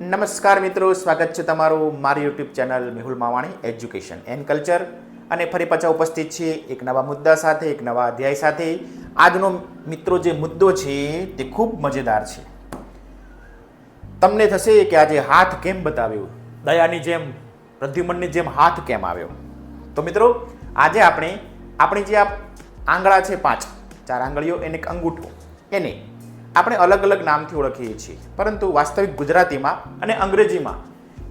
નમસ્કાર મિત્રો, સ્વાગત છે તમારું મારી YouTube channel Mehul Mavani education and culture અને ફરી પાછા ઉપસ્થિત છીએ એક નવા મુદ્દા સાથે, એક નવા અધ્યાય સાથે. આજનો મિત્રો જે મુદ્દો છે તે ખૂબ મજેદાર છે. તમને થશે કે આજે હાથ કેમ બતાવ્યો? દયાની જેમ, પ્રદ્યુમનની જેમ હાથ કેમ આવ્યો? તો મિત્રો, આજે આપણે, આપણી જે આ આંગળા છે પાંચ, ચાર આંગળીઓ, એને એક અંગૂઠો, એને આપણે અલગ અલગ નામથી ઓળખીએ છીએ. પરંતુ વાસ્તવિક ગુજરાતીમાં અને અંગ્રેજીમાં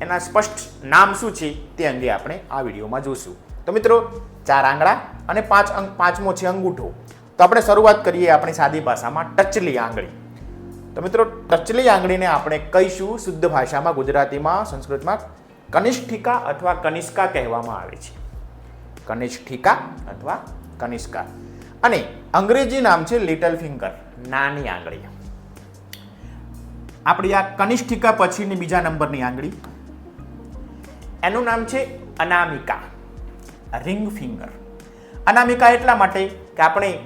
એના સ્પષ્ટ નામ શું છે તે અંગે આપણે આ વિડીયોમાં જોશું. તો મિત્રો, ચાર આંગળા અને પાંચ અંક પાંચમો છે અંગૂઠો. તો આપણે શરૂઆત કરીએ આપણી સાદી ભાષામાં ટચલી આંગળી. તો મિત્રો, ટચલી આંગળીને આપણે કહીશું શુદ્ધ ભાષામાં ગુજરાતીમાં, સંસ્કૃતમાં કનિષ્ઠિકા અથવા કનિષ્કા કહેવામાં આવે છે. કનિષ્ઠિકા અથવા કનિષ્કા. અને અંગ્રેજી નામ છે લિટલ ફિંગર. નાની આંગળી. આપણી આ કનિષ્ઠિકા પછીની બીજા નંબરની આંગળી. એનું નામ છે અનામિકા. Ring finger. અનામિકા એટલા માટે કે આપણે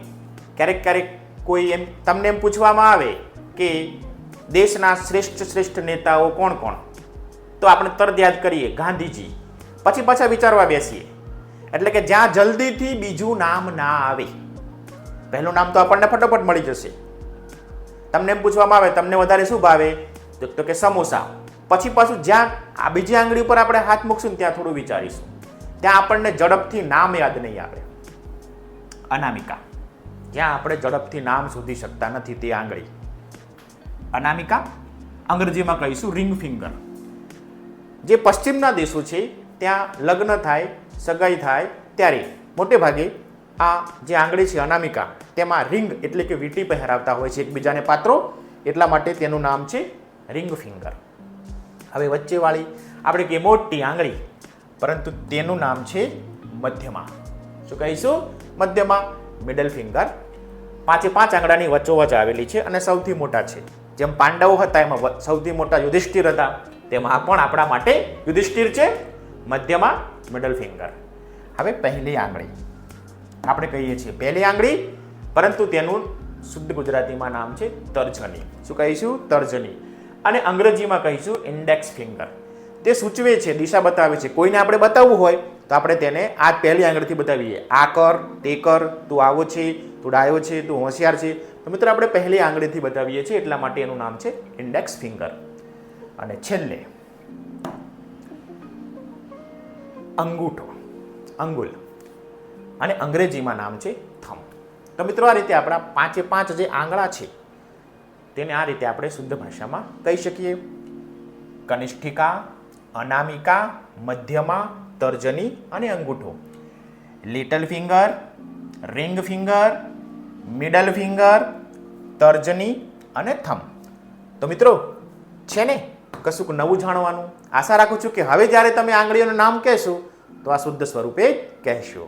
ક્યારેક ક્યારેક કોઈ એમ તમને એમ પૂછવામાં આવે કે દેશના શ્રેષ્ઠ શ્રેષ્ઠ નેતાઓ કોણ કોણ? તો આપણે તરત યાદ કરીએ ગાંધીજી. પછી પાછા વિચારવા બેસીએ. એટલે કે જ્યાં જલ્દીથી બીજું નામ ના આવે. પહેલું નામ તો આપણને ફટોફટ મળી જશે. તમને એમ પૂછવામાં આવે, તમને વધારે શું ભાવે? તો કે સમોસા. પછી પાછું જ્યાં, આ બીજી આંગળી ઉપર આપણે હાથ મૂકશું ત્યાં થોડું વિચારીશું. ત્યાં આપણને ઝડપથી નામ યાદ નહીં આવે. અનામિકા. જ્યાં આપણે ઝડપથી નામ શોધી શકતા નથી તે આંગળી. અનામિકા, અંગ્રેજીમાં કહીશું રિંગ ફિંગર જે પશ્ચિમના દેશો છે, ત્યાં લગ્ન થાય, સગાઈ થાય, ત્યારે મોટે ભાગે આ જે આંગળી છે, અનામિકા, તેમાં રિંગ એટલે કે વીંટી પહેરાવતા હોય છે એકબીજાને પાત્રો. એટલા માટે તેનું નામ છે રિંગ ફિંગર. હવે વચ્ચેવાળી આપણે કે મોટી આંગળી, પરંતુ તેનું નામ છે મધ્યમાં. શું કહીશું? મધ્યમાં મિડલ ફિંગર પાંચે પાંચ આંગળાની વચ્ચોવચ આવેલી છે અને સૌથી મોટા છે. જેમ પાંડવો હતા, એમાં સૌથી મોટા યુધિષ્ઠિર હતા, તેમાં પણ આપણા માટે યુધિષ્ઠિર છે. મધ્યમાં મિડલ ફિંગર હવે પહેલી આંગળી. આપણે કહીએ છીએ પહેલી આંગળી, પરંતુ તેનું શુદ્ધ ગુજરાતીમાં નામ છે તર્જની. શું કહીશું? તર્જની. અને અંગ્રેજીમાં કહીશું ઇન્ડેક્સ ફિંગર તે સૂચવે છે, દિશા બતાવે છે. કોઈને આપણે બતાવવું હોય, તો આપણે તેને આ પહેલી આંગળીથી બતાવીએ. આ કર, તે કર, તું આવો છે, તું ડાયો છે, તું હોશિયાર છે. તો મિત્રો, આપણે પહેલી આંગળીથી બતાવીએ છીએ, એટલા માટે એનું નામ છે ઇન્ડેક્સ ફિંગર અને છેલ્લે, અંગૂઠો, અંગુલ. અને અંગ્રેજીમાં નામ છે થમ. તો મિત્રો આ રીતે આપણા પાંચે પાંચ જે આંગળા છે, તેને આ રીતે આપણે શુદ્ધ ભાષામાં કહી શકીએ. કનિષ્ઠિકા, અનામિકા, મધ્યમા, તર્જની અને અંગૂઠો. Little finger, ring finger, middle finger, તર્જની અને થમ. તો મિત્રો, છે ને? કશુંક નવું જાણવાનું. આશા રાખું છું કે હવે જ્યારે તમે આંગળીઓનું નામ કહેશો, તો આ શુદ્ધ સ્વરૂપે કહેશો.